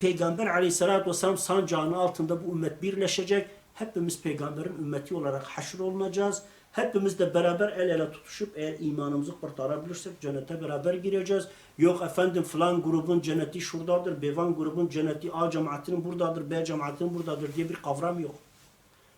Peygamber aleyhissalatü vesselam sancağının altında bu ümmet birleşecek. Hepimiz peygamberin ümmeti olarak haşr olunacağız. Hepimiz de beraber el ele tutuşup eğer imanımızı kurtarabilirsek cennete beraber gireceğiz. Yok efendim falan grubun cenneti şuradadır, bevan grubun cenneti A cemaatinin buradadır, B cemaatinin buradadır diye bir kavram yok.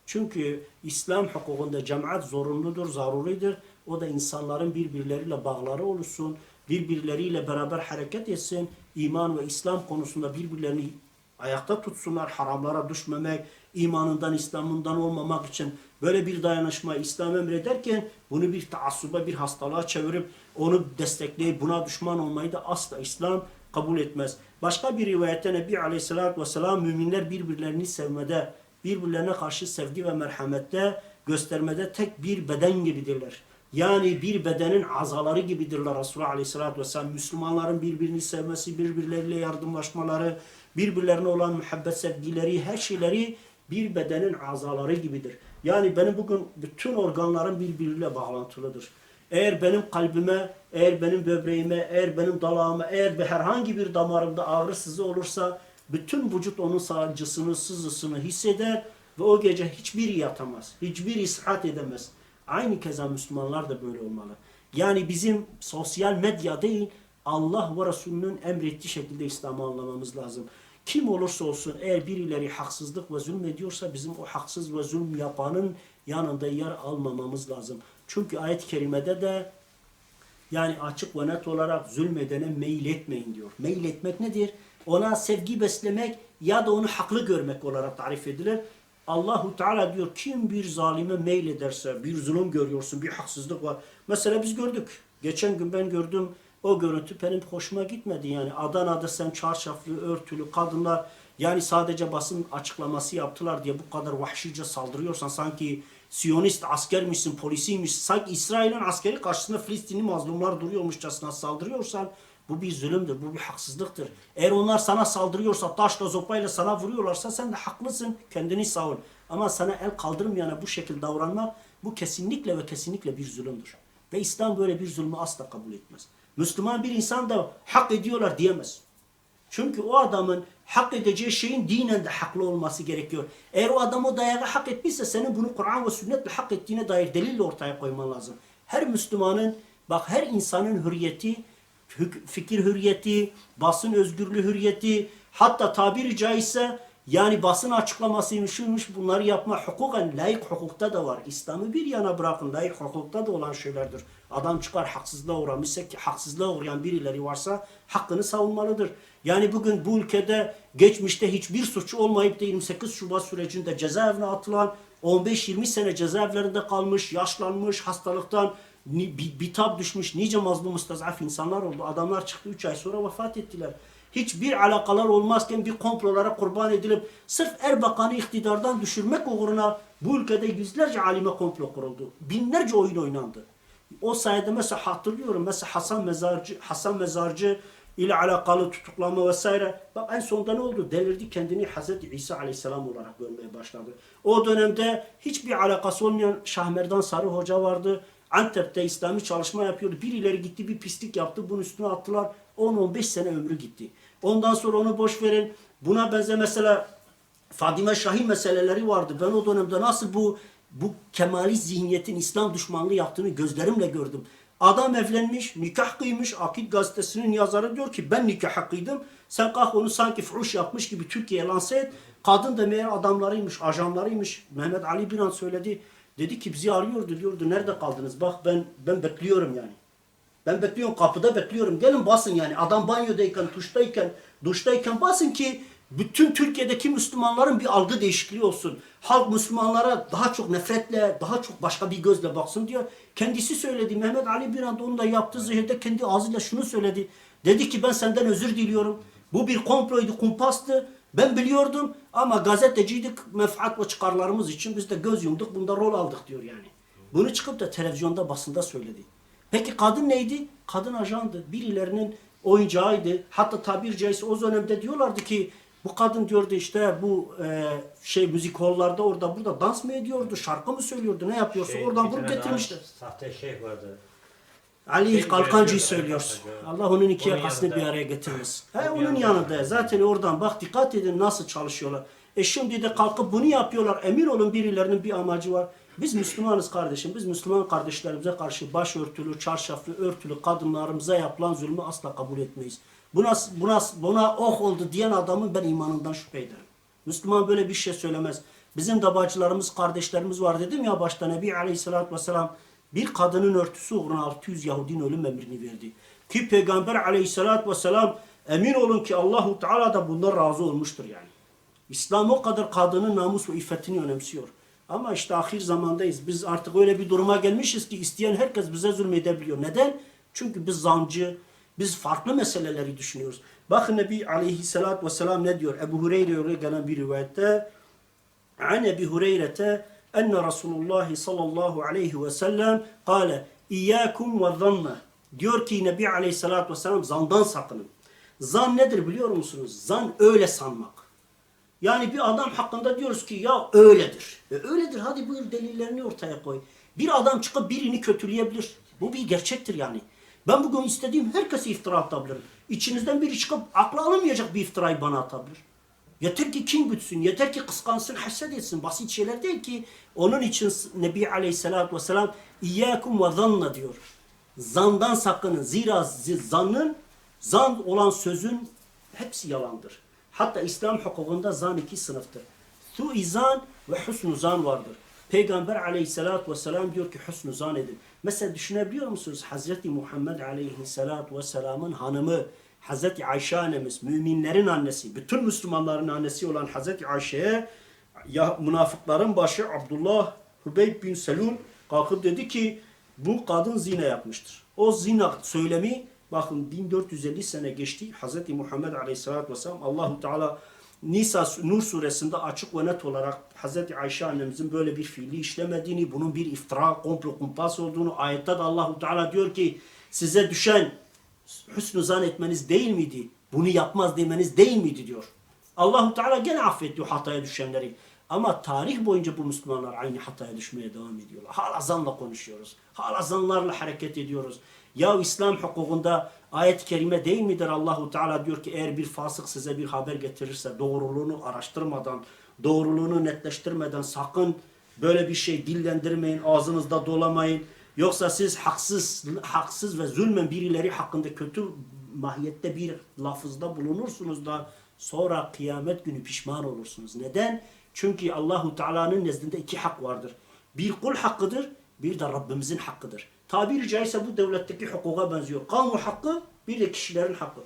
Çünkü İslam hukukunda cemaat zorunludur, zaruridir. O da insanların birbirleriyle bağları oluşsun, birbirleriyle beraber hareket etsin, iman ve İslam konusunda birbirlerini ayakta tutsunlar, haramlara düşmemek, imanından, İslam'ından olmamak için böyle bir dayanışma İslam emrederken bunu bir taassuba, bir hastalığa çevirip onu destekleyip buna düşman olmayı da asla İslam kabul etmez. Başka bir rivayette Nebi Aleyhisselatü Vesselam müminler birbirlerini sevmede, birbirlerine karşı sevgi ve merhamette göstermede tek bir beden gibidirler. Yani bir bedenin azaları gibidirler Resulullah Aleyhisselatü Vesselam. Müslümanların birbirini sevmesi, birbirleriyle yardımlaşmaları, birbirlerine olan muhabbet sevgileri, her şeyleri bir bedenin azaları gibidir. Yani benim bugün bütün organlarım birbiriyle bağlantılıdır. Eğer benim kalbime, eğer benim böbreğime, eğer benim dalağıma, eğer bir herhangi bir damarımda ağrı sızı olursa bütün vücut onun sancısını, sızısını hisseder ve o gece hiçbiri yatamaz. Hiçbir ishat edemez. Aynı keza Müslümanlar da böyle olmalı. Yani bizim sosyal medya değil, Allah ve Resulünün emrettiği şekilde İslam'ı anlamamız lazım. Kim olursa olsun eğer birileri haksızlık ve zulüm ediyorsa bizim o haksız ve zulüm yapanın yanında yer almamamız lazım. Çünkü ayet-i kerimede de yani açık ve net olarak zulmedene meyil etmeyin diyor. Meyil etmek nedir? Ona sevgi beslemek ya da onu haklı görmek olarak tarif edilir. Allahu Teala diyor kim bir zalime meyil ederse bir zulüm görüyorsun, bir haksızlık var. Mesela biz gördük. Geçen gün ben gördüm o görüntü benim hoşuma gitmedi. Yani Adana'da sen çarşaflı, örtülü kadınlar yani sadece basın açıklaması yaptılar diye bu kadar vahşice saldırıyorsan sanki Siyonist askermişsin, polisiymiş, sanki İsrail'in askeri karşısında Filistinli mazlumlar duruyormuşçasına saldırıyorsan bu bir zulümdür, bu bir haksızlıktır. Eğer onlar sana saldırıyorsa, taşla, zopayla sana vuruyorlarsa sen de haklısın, kendini savun. Ama sana el kaldırmayana bu şekilde davranmak bu kesinlikle ve kesinlikle bir zulümdür. Ve İslam böyle bir zulmü asla kabul etmez. Müslüman bir insan da hak ediyorlar diyemez. Çünkü o adamın hak edeceği şeyin dinen de haklı olması gerekiyor. Eğer o adam o dayağı hak etmişse senin bunu Kur'an ve sünnetle hak ettiğine dair delille ortaya koyman lazım. Her Müslümanın, bak her insanın hürriyeti, fikir hürriyeti, basın özgürlüğü hürriyeti, hatta tabiri caizse yani basın açıklamasıymış, şuymuş bunları yapma hukuken layık hukukta da var. İslam'ı bir yana bırakın layık hukukta da olan şeylerdir. Adam çıkar haksızlığa uğramışsa ki haksızlığa uğrayan birileri varsa hakkını savunmalıdır. Yani bugün bu ülkede geçmişte hiçbir suçu olmayıp da 28 Şubat sürecinde cezaevine atılan 15-20 sene cezaevlerinde kalmış, yaşlanmış, hastalıktan bitap düşmüş nice mazlum mustazaf insanlar oldu. Adamlar çıktı 3 ay sonra vefat ettiler. Hiçbir alakalar olmazken bir komplolara kurban edilip sırf Erbakan'ı iktidardan düşürmek uğruna bu ülkede yüzlerce alime komplo kuruldu. Binlerce oyun oynandı. O sayede mesela hatırlıyorum mesela Hasan Mezarcı Hasan Mezarcı ile alakalı tutuklama vesaire. Bak en sonunda ne oldu? Delirdi kendini Hazreti İsa Aleyhisselam olarak görmeye başladı. O dönemde hiçbir alakası olmayan Şahmerdan Sarı Hoca vardı. Antep'te İslami çalışma yapıyordu. Birileri gitti bir pislik yaptı. Bunun üstüne attılar. 10-15 sene ömrü gitti. Ondan sonra onu boş verin. Buna benzer mesela Fadime Şahin meseleleri vardı. Ben o dönemde nasıl bu bu kemalist zihniyetin İslam düşmanlığı yaptığını gözlerimle gördüm. Adam evlenmiş, nikah kıymış. Akit gazetesinin yazarı diyor ki ben nikah kıydım. Sen kalk onu sanki fuhuş yapmış gibi Türkiye'ye lanse et. Kadın da meğer adamlarıymış, ajanlarıymış. Mehmet Ali Biran söyledi. Dedi ki bizi arıyordu diyordu. Nerede kaldınız? Bak ben ben bekliyorum yani. Ben bekliyorum kapıda bekliyorum. Gelin basın yani. Adam banyodayken, duştayken, duştayken basın ki bütün Türkiye'deki Müslümanların bir algı değişikliği olsun. Halk Müslümanlara daha çok nefretle, daha çok başka bir gözle baksın diyor. Kendisi söyledi. Mehmet Ali bir anda onun da yaptığı zihirde kendi ağzıyla şunu söyledi. Dedi ki ben senden özür diliyorum. Bu bir komploydu, kumpastı. Ben biliyordum ama gazeteciydik. Menfaat ve çıkarlarımız için biz de göz yumduk. Bunda rol aldık diyor yani. Bunu çıkıp da televizyonda basında söyledi. Peki kadın neydi? Kadın ajandı. Birilerinin oyuncağıydı. Hatta tabir caizse o dönemde diyorlardı ki bu kadın diyordu işte bu e, şey müzik hollarda orada burada dans mı ediyordu, şarkı mı söylüyordu, ne yapıyorsa Şey, oradan bir vurup tane getirmişler. daha Sahte şeyh vardı. Ali Şey Kalkancı'yı diyor, söylüyoruz. Kalkancı. Allah onun iki Onun yakasını yanında. bir araya getirmez. He, Onun onun yanında. yanında. Zaten oradan bak dikkat edin nasıl çalışıyorlar. E şimdi de kalkıp bunu yapıyorlar. Emin olun birilerinin bir amacı var. Biz Müslümanız kardeşim. Biz Müslüman kardeşlerimize karşı başörtülü, çarşaflı, örtülü kadınlarımıza yapılan zulmü asla kabul etmeyiz. Buna, buna, buna oh oldu diyen adamın ben imanından şüphe ederim. Müslüman böyle bir şey söylemez. Bizim de bacılarımız, kardeşlerimiz var dedim ya başta Nebi Aleyhisselatü Vesselam bir kadının örtüsü uğruna 600 Yahudinin ölüm emrini verdi. Ki Peygamber Aleyhisselatü Vesselam emin olun ki Allahu Teala da bundan razı olmuştur yani. İslam o kadar kadının namus ve iffetini önemsiyor. Ama işte ahir zamandayız. Biz artık öyle bir duruma gelmişiz ki isteyen herkes bize zulmedebiliyor. Neden? Çünkü biz zancı, biz farklı meseleleri düşünüyoruz. Bakın Nebi Aleyhisselatü Vesselam ne diyor? Ebu Hureyre'ye gelen bir rivayette An Ebi Hureyre'te enne Resulullah sallallahu aleyhi ve sellem kale İyyâkum ve zanna. Diyor ki Nebi Aleyhisselatü Vesselam zandan sakının. Zan nedir biliyor musunuz? Zan öyle sanmak. Yani bir adam hakkında diyoruz ki ya öyledir. E öyledir hadi buyur delillerini ortaya koy. Bir adam çıkıp birini kötüleyebilir. Bu bir gerçektir yani. Ben bugün istediğim herkese iftira atabilirim. İçinizden biri çıkıp aklı alamayacak bir iftirayı bana atabilir. Yeter ki kin gütsün, yeter ki kıskansın, haset etsin. Basit şeyler değil ki. Onun için Nebi Aleyhisselatü Vesselam İyyâkum ve zanna diyor. Zandan sakının. Zira zi- zannın, zan olan sözün hepsi yalandır. Hatta İslam hukukunda zan iki sınıftır. Suizan ve husnu zan vardır. Peygamber aleyhissalatü vesselam diyor ki husnu zan. Mesela düşünebiliyor musunuz? Hazreti Muhammed aleyhissalatü vesselamın hanımı Hazreti Ayşe annemiz, müminlerin annesi, bütün Müslümanların annesi olan Hazreti Ayşe'ye ya münafıkların başı Abdullah Hubeyb bin Selul kalkıp dedi ki bu kadın zina yapmıştır. O zina söylemi bakın 1450 sene geçti. Hazreti Muhammed Aleyhisselatü Vesselam Allahu Teala Nisa Nur suresinde açık ve net olarak Hazreti Ayşe annemizin böyle bir fiili işlemediğini, bunun bir iftira, komplo kumpas olduğunu ayette de Allahu Teala diyor ki size düşen hüsnü zan etmeniz değil miydi? Bunu yapmaz demeniz değil miydi diyor. Allahu Teala gene affediyor hataya düşenleri. Ama tarih boyunca bu Müslümanlar aynı hataya düşmeye devam ediyorlar. Hala zanla konuşuyoruz. Hala zanlarla hareket ediyoruz. Ya İslam hukukunda ayet-i kerime değil midir Allahu Teala diyor ki eğer bir fasık size bir haber getirirse doğruluğunu araştırmadan, doğruluğunu netleştirmeden sakın böyle bir şey dillendirmeyin, ağzınızda dolamayın. Yoksa siz haksız haksız ve zulmen birileri hakkında kötü mahiyette bir lafızda bulunursunuz da sonra kıyamet günü pişman olursunuz. Neden? Çünkü Allahu Teala'nın nezdinde iki hak vardır. Bir kul hakkıdır, bir de Rabbimizin hakkıdır. Tabiri caizse bu devletteki hukuka benziyor. Kamu hakkı, bir de kişilerin hakkı.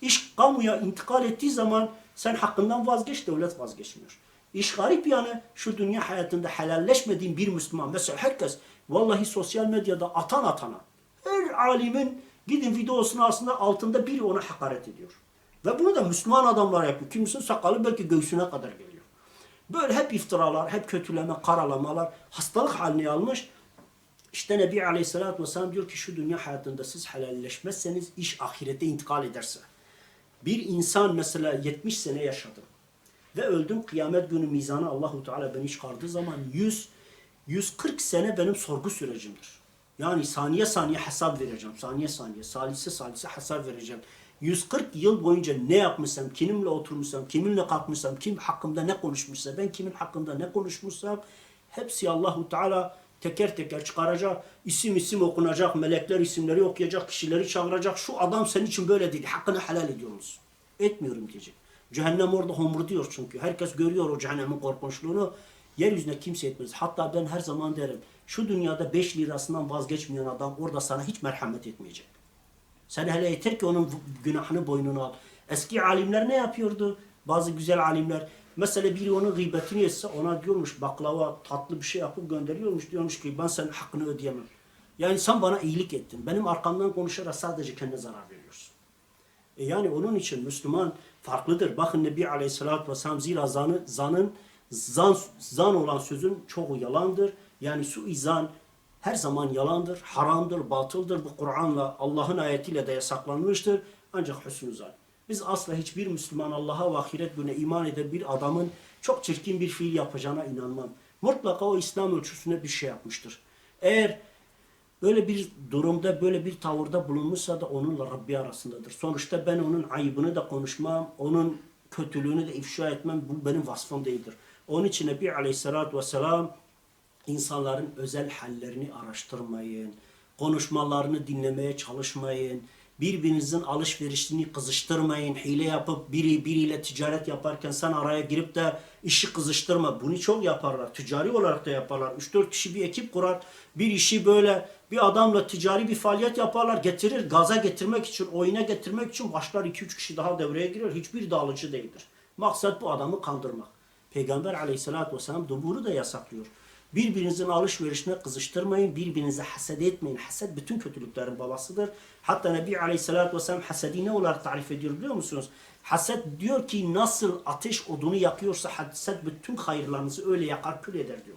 İş kamuya intikal ettiği zaman sen hakkından vazgeç, devlet vazgeçmiyor. İş garip yanı şu dünya hayatında helalleşmediğin bir Müslüman. Mesela herkes vallahi sosyal medyada atan atana. Her alimin gidin videosunu aslında altında biri ona hakaret ediyor. Ve bunu da Müslüman adamlar yapıyor. Kimisinin sakalı belki göğsüne kadar geliyor. Böyle hep iftiralar, hep kötüleme, karalamalar hastalık haline almış. İşte Nebi Aleyhisselatü Vesselam diyor ki şu dünya hayatında siz helalleşmezseniz iş ahirete intikal ederse. Bir insan mesela 70 sene yaşadı ve öldüm kıyamet günü mizana Allahu Teala beni çıkardığı zaman 100 140 sene benim sorgu sürecimdir. Yani saniye saniye hesap vereceğim. Saniye saniye, salise salise hesap vereceğim. 140 yıl boyunca ne yapmışsam, kiminle oturmuşsam, kiminle kalkmışsam, kim hakkımda ne konuşmuşsa, ben kimin hakkında ne konuşmuşsam hepsi Allahu Teala teker teker çıkaracak. isim isim okunacak, melekler isimleri okuyacak, kişileri çağıracak. Şu adam senin için böyle dedi. Hakkını helal ediyor musun? Etmiyorum diyecek. Cehennem orada homurduyor çünkü. Herkes görüyor o cehennemin korkunçluğunu. Yeryüzüne kimse etmez. Hatta ben her zaman derim. Şu dünyada 5 lirasından vazgeçmeyen adam orada sana hiç merhamet etmeyecek. Sen hele yeter ki onun günahını boynuna al. Eski alimler ne yapıyordu? Bazı güzel alimler. Mesela biri onun gıybetini etse ona diyormuş baklava tatlı bir şey yapıp gönderiyormuş. Diyormuş ki ben senin hakkını ödeyemem. Yani sen bana iyilik ettin. Benim arkamdan konuşarak sadece kendine zarar veriyorsun. E yani onun için Müslüman farklıdır. Bakın Nebi Aleyhisselatü Vesselam zira zanı, zanın, zan, zan olan sözün çoğu yalandır. Yani suizan her zaman yalandır, haramdır, batıldır. Bu Kur'an'la Allah'ın ayetiyle de yasaklanmıştır. Ancak hüsnü zan. Biz asla hiçbir Müslüman Allah'a ve ahiret gününe iman eden bir adamın çok çirkin bir fiil yapacağına inanmam. Mutlaka o İslam ölçüsüne bir şey yapmıştır. Eğer böyle bir durumda, böyle bir tavırda bulunmuşsa da onunla Rabbi arasındadır. Sonuçta ben onun ayıbını da konuşmam, onun kötülüğünü de ifşa etmem, bu benim vasfım değildir. Onun için Nebi Aleyhisselatü Vesselam insanların özel hallerini araştırmayın, konuşmalarını dinlemeye çalışmayın, birbirinizin alışverişini kızıştırmayın, hile yapıp biri biriyle ticaret yaparken sen araya girip de işi kızıştırma. Bunu çok yaparlar. Ticari olarak da yaparlar. 3-4 kişi bir ekip kurar. Bir işi böyle bir adamla ticari bir faaliyet yaparlar. Getirir gaza getirmek için, oyuna getirmek için başlar 2-3 kişi daha devreye girer. Hiçbir dağılıcı değildir. Maksat bu adamı kandırmak. Peygamber aleyhissalatü vesselam da bunu da yasaklıyor. Birbirinizin alışverişine kızıştırmayın, birbirinize haset etmeyin. Haset bütün kötülüklerin babasıdır. Hatta Nebi Aleyhisselatü Vesselam hasedi ne olarak tarif ediyor biliyor musunuz? Haset diyor ki nasıl ateş odunu yakıyorsa haset bütün hayırlarınızı öyle yakar kül eder diyor.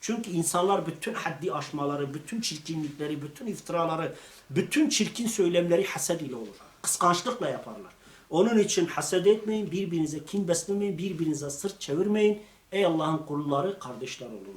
Çünkü insanlar bütün haddi aşmaları, bütün çirkinlikleri, bütün iftiraları, bütün çirkin söylemleri haset ile olur. Kıskançlıkla yaparlar. Onun için haset etmeyin, birbirinize kin beslemeyin, birbirinize sırt çevirmeyin. Ey Allah'ın kulları, kardeşler olun.